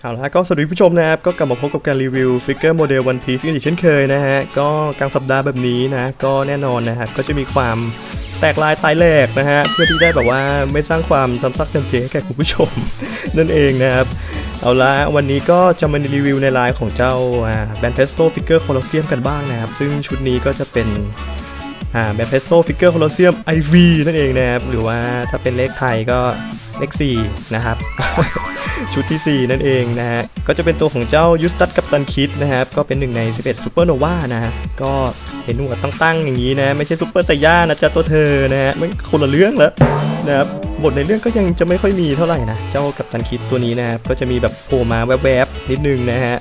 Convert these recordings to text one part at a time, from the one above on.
เอาละก็สวัสดีผู้ชมนะครับ ก็กลับมาพบกับการรีวิวฟิกเกอร์โมเดลวันพีซกันอีกเช่นเคยนะฮะ ก็กลางสัปดาห์แบบนี้นะ ก็แน่นอนนะครับ ก็จะมีความแตกลายตายแหลกนะฮะ เพื่อที่ได้แบบว่าไม่สร้างความซ้ำซักจำเจให้แก่คุณผู้ชม นั่นเองนะครับ เอาละวันนี้ก็จะมารีวิวในไลน์ของเจ้าแบนเทสโตฟิกเกอร์โคลอเซียมกันบ้างนะครับ ซึ่งชุดนี้ก็จะเป็นแบนเทสโตฟิกเกอร์โคลอเซียม IV นั่นเองนะครับ หรือว่าถ้าเป็นเลขไทยก็เลข4นะครับ ชุดทีสี่ 4 นั่นเองนะฮะ ก็จะเป็นตัวของเจ้ายูสตัสกับตันคิดนะครับ ก็เป็นหนึ่งใน 11ซูเปอร์โนวานะฮะ ก็เห็นหัวตั้งๆ อย่างนี้นะ ไม่ใช่ซูเปอร์ไซย่านะจ๊ะตัวเธอนะฮะมันคนละเรื่องแล้วนะครับบทในเรื่องก็ยังจะไม่ค่อยมีเท่าไหร่นะ เจ้ากับตันคิดตัวนี้นะครับ ก็จะมีแบบโผล่มาแวบๆ นิดนึงนะฮะ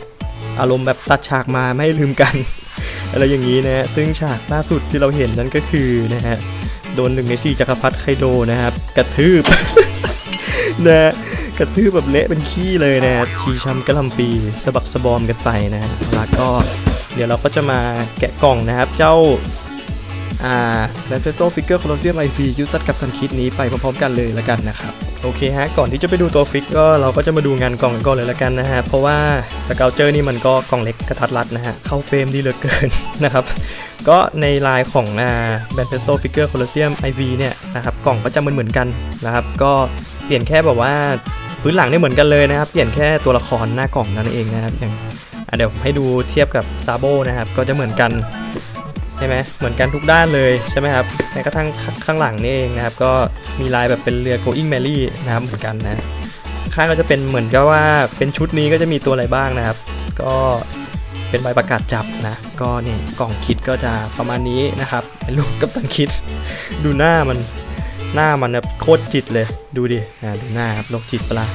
อารมณ์แบบตัดฉากมาไม่ให้ลืมกัน อะไรอย่างนี้นะฮะ ซึ่งฉากล่าสุดที่เราเห็นนั่นก็คือนะฮะ โดนหนึ่งในสี่จักรพรรดิไคโดนะครับ กระทืบนะฮะ กระทืบแบบเละเป็นขี้เลยนะฮะชีช้ำกระลำปีสะบักสะบอมกันไปนะฮะแล้วก็เดี๋ยวเราก็จะมาแกะกล่องนะครับ เจ้าอ่าแลนเฟสโตฟิกเกอร์โคลอเซียมไอฟียูซัดกับทันคิดนี้ไปพร้อมๆกันเลยละกันนะครับ โอเคฮะ ก่อนที่จะไปดูตัวฟิกก็เราก็จะมาดูงานกล่องกันก่อนเลยละกันนะฮะ เพราะว่าสเกลเจอร์นี่มันก็กล่องเล็กกระทัดรัดนะฮะ เข้าเฟรมดีเหลือเกินนะครับ ก็ในลายของอ่าแบนเฟสโตฟิกเกอร์โคลอเซียมไอวีเนี่ยนะครับกล่องก็จะเหมือนๆกันนะครับ ก็เปลี่ยนแค่แบบว่า พื้นหลังเนี่ยเหมือนกันเลยนะครับ เปลี่ยนแค่ตัวละครหน้ากล่องนั่นเองนะครับอย่างเดี๋ยวให้ดูเทียบกับซาโบนะครับ ก็จะเหมือนกันใช่ไหมเหมือนกันทุกด้านเลยใช่ไหมครับแม้กระทั่งข้างหลังนี่เองนะครับ ก็มีลายแบบเป็นเรือ going merry นะครับเหมือนกันนะข้างก็จะเป็นเหมือนกับว่าเป็นชุดนี้ก็จะมีตัวอะไรบ้างนะครับ ก็เป็นใบประกาศจับนะ ก็นี่กล่องคิดก็จะประมาณนี้นะครับเป็นรูปกับตันคิดดูหน้ามัน หน้ามันแบบโคตรจิตเลย ดูดิอ่าดูหน้าครับโรคจิตปะล่ะ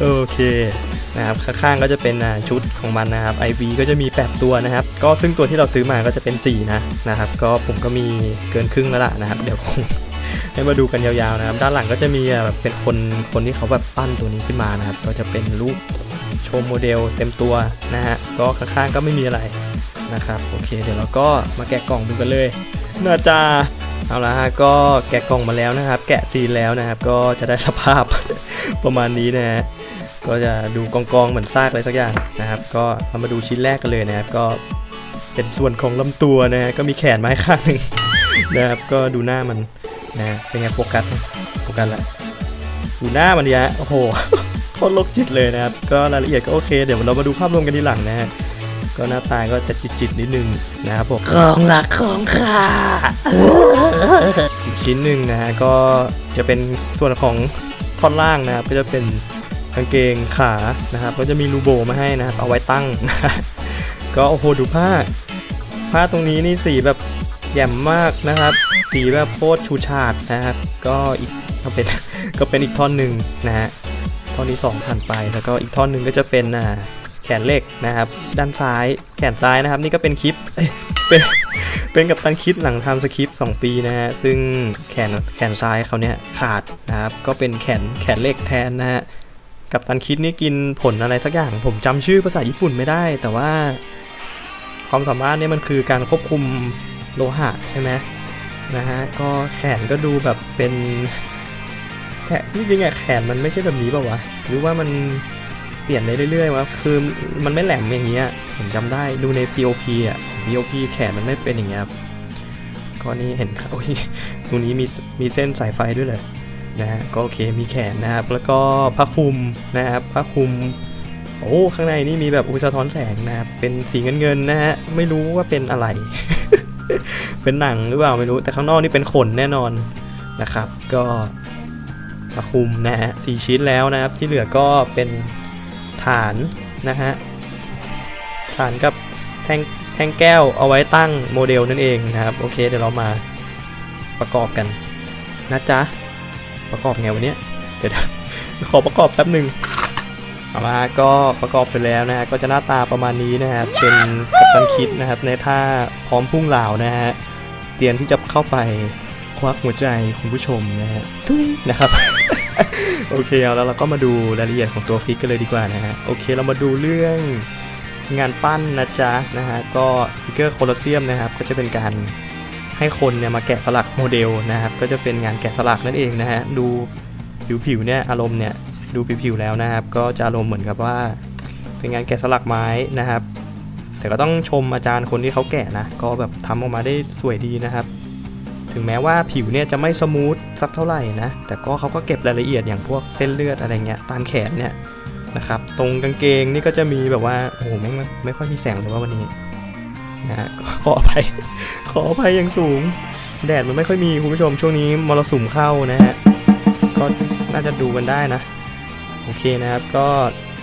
โอเคนะครับข้างๆก็จะเป็นอ่าชุดของมันนะครับ IV ก็จะมี 8 ตัวนะครับ ก็ซึ่งตัวที่เราซื้อมาก็จะเป็น 4 นะนะครับ ก็ผมก็มีเกินครึ่งแล้วล่ะนะครับ เดี๋ยวคงให้มาดูกันยาวๆนะครับ ด้านหลังก็จะมีอ่าแบบเป็นคนคนที่เขาแบบปั้นตัวนี้ขึ้นมานะครับ ก็จะเป็นรูปโชว์โมเดลเต็มตัวนะฮะก็ข้างๆก็ไม่มีอะไรนะครับ โอเค เดี๋ยวเราก็มาแกะกล่องดูกันเลยน่าจะ เอาละฮะก็แกะกล่องมาแล้วนะครับ แกะซีนแล้วนะครับ ก็จะได้สภาพ ประมาณนี้นะฮะก็จะดูกองกองเหมือนซากอะไรสักอย่างนะครับ ก็เรามาดูชิ้นแรกกันเลยนะครับ ก็เป็นส่วนของลำตัวนะฮะก็มีแขนไม้ข้างหนึ่งนะครับ ก็ดูหน้ามันนะเป็นไงโฟกัสโฟกัสละดูหน้ามันดิฮะโอ้โหโคตรโรคจิตเลยนะครับ ก็รายละเอียดก็โอเค เดี๋ยวเรามาดูภาพรวมกันทีหลังนะฮะ ก็หน้าตาก็จะจิตๆนิดนึงนะครับผมของหลักของข้าอีกชิ้นหนึ่งนะฮะก็จะเป็นส่วนของท่อนล่างนะครับก็จะเป็นกางเกงขานะครับ ก็จะมีรูโบมาให้นะครับ เอาไว้ตั้งนะฮะก็โอ้โหดูผ้า ผ้าตรงนี้นี่สีแบบแหย่มมากนะครับ สีแบบโคตรชูชาดนะครับ ก็อีกก็เป็นก็เป็นอีกท่อนหนึ่งนะฮะท่อนที่สองผ่านไปแล้วก็อีกท่อนหนึ่งก็จะเป็นอ่าแขนเหล็กนะครับ ด้านซ้ายแขนซ้ายนะครับ นี่ก็เป็นคลิปเป็นเป็นกับตันคิดหลังทำสคริปต์2ปีนะฮะซึ่งแขนแขนซ้ายเขาเนี่ยขาดนะครับ ก็เป็นแขนแขนเหล็กแทนนะฮะกับตันคิดนี่กินผลอะไรสักอย่าง ผมจำชื่อภาษาญี่ปุ่นไม่ได้ แต่ว่าความสามารถเนี่ยมันคือการควบคุมโลหะใช่ไหมนะฮะก็แขนก็ดูแบบเป็นแขนจริงๆอะแขนมันไม่ใช่แบบนี้เปล่าวะหรือว่ามัน ปลี่ยนได้เรื่อยๆวะคือมันไม่แหลมอย่างเงี้ยผมจำได้ดูใน POP อะ POP แขนมันไม่เป็นอย่างเงี้ยครับก็นี่เห็นโอ้ยตรงนี้มีมีเส้นสายไฟด้วยเลยนะฮะก็โอเคมีแขนนะครับ แล้วก็ผ้าคลุมนะครับผ้าคลุมโอ้ข้างในนี่มีแบบอุยสะท้อนแสงนะครับเป็นสีเงินเงินนะฮะไม่รู้ว่าเป็นอะไร เป็นหนังหรือเปล่าไม่รู้แต่ข้างนอกนี่เป็นขนแน่นอนนะครับ ก็ผ้าคลุมนะฮะสี่ชิ้นแล้วนะครับ ที่เหลือก็เป็น ฐานนะฮะฐานกับแท่งแท่งแก้วเอาไว้ตั้งโมเดลนั่นเองนะครับโอเคเดี๋ยวเรามาประกอบกันนะจ๊ะประกอบไงวันนี้เดี๋ยวขอประกอบแป๊บหนึ่งเอามาก็ประกอบเสร็จแล้วนะฮะก็จะหน้าตาประมาณนี้นะฮะเป็นกัปตันคิดนะครับในท่าพร้อมพุ่งเหล่านะฮะเตรียมที่จะเข้าไป ควักหัวใจคุณผู้ชมนะฮะทุยนะครับโอเคเอาแล้วเราก็มาดูรายละเอียดของตัวฟิกกันเลยดีกว่านะฮะโอเคเรามาดูเรื่องงานปั้นนะจ๊ะนะฮะก็ฟิกเกอร์โคลอเซียมนะครับก็จะเป็นการให้คนเนี่ยมาแกะสลักโมเดลนะครับก็จะเป็นงานแกะสลักนั่นเองนะฮะดูผิวๆเนี่ยอารมณ์เนี่ยดูผิวๆแล้วนะครับ ก็จะอารมณ์เหมือนกับว่า เป็นงานแกะสลักไม้นะครับ แต่ก็ต้องชมอาจารย์คนที่เขาแกะนะก็แบบทำออกมาได้สวยดีนะครับ ถึงแม้ว่าผิวเนี่ยจะไม่สมูทสักเท่าไหร่นะ แต่ก็เขาก็เก็บรายละเอียดอย่างพวกเส้นเลือดอะไรเงี้ยตามแขนเนี่ยนะครับ ตรงกางเกงนี่ก็จะมีแบบว่าโอ้โหไม่งไม่ค่อยมีแสงเลยว่าวันนี้นะฮะขออภัยขออภัยอย่างสูง แดดมันไม่ค่อยมีคุณผู้ชมช่วงนี้มรสุมเข้านะฮะก็น่าจะดูกันได้นะ โอเคนะครับก็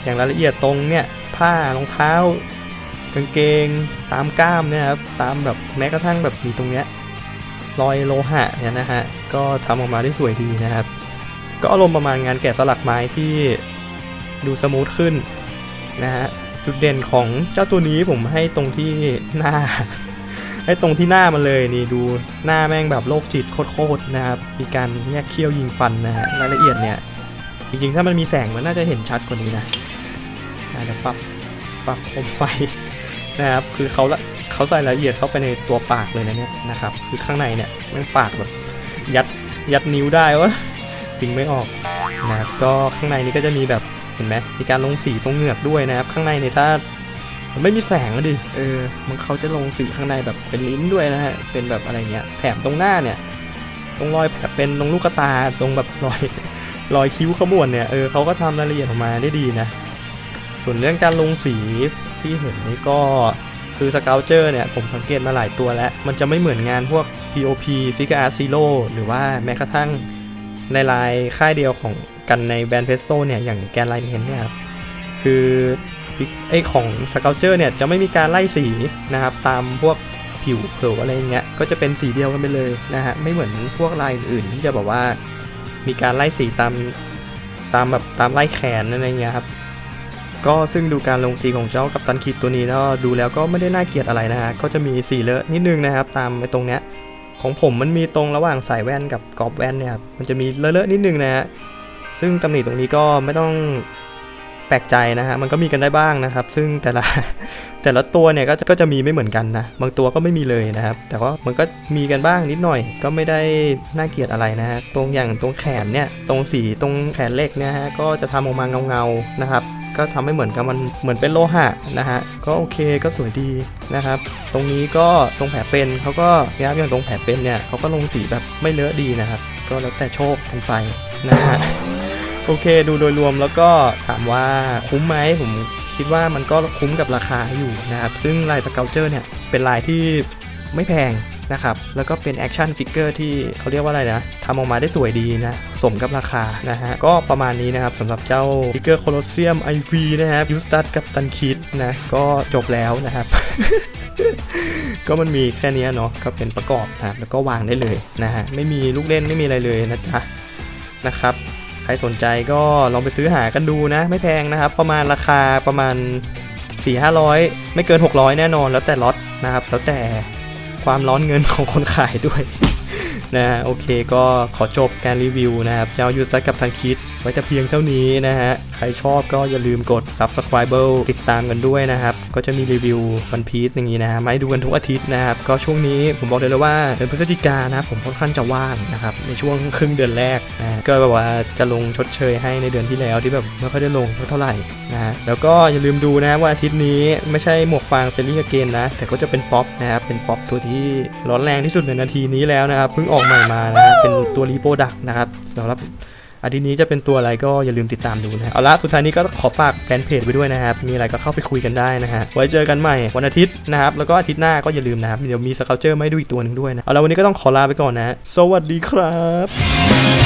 อย่างรายละเอียดตรงเนี่ยผ้ารองเท้ากางเกงตามกล้ามเนี่ยครับตามแบบแม้กระทั่งแบบมีตรงเนี้ย รอยโลหะเนี่ยนะฮะ ก็ทำออกมาได้สวยดีนะครับ ก็อารมณ์ประมาณงานแกะสลักไม้ที่ดูสมูทขึ้นนะฮะ จุดเด่นของเจ้าตัวนี้ผมให้ตรงที่หน้า ให้ตรงที่หน้ามันเลยนี่ดูหน้าแม่งแบบโรคจิตโคตรๆนะครับ มีการแยกเขี้ยวยิงฟันนะฮะรายละเอียดเนี่ย จริงๆ ถ้ามันมีแสงมันน่าจะเห็นชัดกว่านี้นะอาจจะปรับปรับโคมไฟนะครับ คือเขาละ เขาใส่รายละเอียดเข้าไปในตัวปากเลยนะเนี่ยนะครับ คือข้างในเนี่ยมันปากแบบยัดยัดนิ้วได้วะดึงไม่ออกนะครับก็ข้างในนี้ก็จะมีแบบเห็นไหมมีการลงสีตรงเหงือกด้วยนะครับ ข้างในเนี่ยถ้ามันไม่มีแสงดิเออมันเขาจะลงสีข้างในแบบเป็นลิ้นด้วยนะฮะเป็นแบบอะไรเงี้ยแถมตรงหน้าเนี่ยตรงรอยแผลเป็นตรงลูกตาตรงแบบรอยรอยคิ้วขมวดเนี่ยเออเขาก็ทำรายละเอียดออกมาได้ดีนะ ส่วนเรื่องการลงสีที่เห็นนี่ก็ คือสเกลเจอร์เนี่ยผมสังเกตมาหลายตัวแล้ว มันจะไม่เหมือนงานพวก POP Figure Art Zero หรือว่าแม้กระทั่งในลายค่ายเดียวของกันในแบรนด์เพสโตเนี่ยอย่างแกนไลน์เห็นเนี่ยคือไอของสเกลเจอร์เนี่ยจะไม่มีการไล่สีนะครับตามพวกผิวเผลออะไรเงี้ยก็จะเป็นสีเดียวกันไปเลยนะฮะไม่เหมือนพวกลายอื่นที่จะแบบว่ามีการไล่สีตามตามแบบตามไล่แขนอะไรเงี้ยครับ ก็ซึ่งดูการลงสีของเจ้ากัปตันคิดตัวนี้แล้วดูแล้วก็ไม่ได้น่าเกลียดอะไรนะฮะก็จะมีสีเลอะนิดนึงนะครับ ตามไอ้ตรงเนี้ยของผมมันมีตรงระหว่างสายแว่นกับกรอบแว่นเนี่ยครับมันจะมีเลอะๆนิดนึงนะฮะซึ่งตำหนิตรงนี้ก็ไม่ต้องแปลกใจนะฮะมันก็มีกันได้บ้างนะครับ ซึ่งแต่ละแต่ละตัวเนี่ยก็ก็จะมีไม่เหมือนกันนะบางตัวก็ไม่มีเลยนะครับ แต่ว่ามันก็มีกันบ้างนิดหน่อย ก็ไม่ได้น่าเกลียดอะไรนะฮะตรงอย่างตรงแขนเนี่ยตรงสีตรงแขนเล็กเนี่ยฮะก็จะทำออกมาเงาๆนะครับ ก็ทำให้เหมือนกับมันเหมือนเป็นโลหะนะฮะก็โอเคก็สวยดีนะครับ ตรงนี้ก็ตรงแผลเป็นเขาก็นะครับอย่างตรงแผลเป็นเนี่ยเขาก็ลงสีแบบไม่เลอะดีนะครับ ก็แล้วแต่โชคกันไปนะฮะโอเคดูโดยรวมแล้วก็ถามว่าคุ้มไหมผมคิดว่ามันก็คุ้มกับราคาอยู่นะครับ ซึ่งลายสเกลเจอร์เนี่ยเป็นลายที่ไม่แพง นะครับ แล้วก็เป็นแอคชั่นฟิกเกอร์ที่เขาเรียกว่าอะไรนะทำออกมาได้สวยดีนะ สมกับราคานะฮะ ก็ประมาณนี้นะครับสำหรับเจ้าฟิกเกอร์โคลอสเซียมไอวีนะครับยูสตัดกับตันคิดนะ ก็จบแล้วนะครับก็มันมีแค่นี้เนาะก็เป็นประกอบนะแล้วก็วางได้เลยนะฮะไม่มีลูกเล่นไม่มีอะไรเลยนะจ๊ะนะครับ ใครสนใจก็ลองไปซื้อหากันดูนะ ไม่แพงนะครับ ประมาณราคาประมาณ 4 5 0 0 ไม่เกิน 600 แน่นอน แล้วแต่ล็อตนะครับ แล้วแต่ ความร้อนเงินของคนขายด้วยนะโอเคก็ขอจบการรีวิวนะครับเจ้ายูซักับทางคิด ไว้แต่เพียงเท่านี้นะฮะ ใครชอบก็อย่าลืมกด subscribe ติดตามกันด้วยนะครับ ก็จะมีรีวิววันพีซอย่างนี้นะฮะมาให้ดูกันทุกอาทิตย์นะครับ ก็ช่วงนี้ผมบอกเลยเลยว่าเดือนพฤศจิกายนนะครับผมค่อนข้างจะว่างนะครับ ในช่วงครึ่งเดือนแรกนะก็แบบว่าจะลงชดเชยให้ในเดือนที่แล้วที่แบบไม่ค่อยได้ลงเท่าไหร่นะฮะแล้วก็อย่าลืมดูนะว่าอาทิตย์นี้ไม่ใช่หมวกฟางเซรีเกนนะ แต่ก็จะเป็นป๊อปนะครับเป็นป๊อปตัวที่ร้อนแรงที่สุดในนาทีนี้แล้วนะครับเพิ่งออกใหม่มานะฮะเป็นตัวรีโปรดักนะครับสำหรับ อาทิตย์นี้จะเป็นตัวอะไรก็อย่าลืมติดตามดูนะเอาละสุดท้ายนี้ก็ขอฝากแฟนเพจไว้ด้วยนะครับ มีอะไรก็เข้าไปคุยกันได้นะฮะ ไว้เจอกันใหม่วันอาทิตย์นะครับ แล้วก็อาทิตย์หน้าก็อย่าลืมนะครับ เดี๋ยวมีสเกลเจอร์มาให้ดูอีกตัวหนึ่งด้วยนะ เอาละวันนี้ก็ต้องขอลาไปก่อนนะ สวัสดีครับ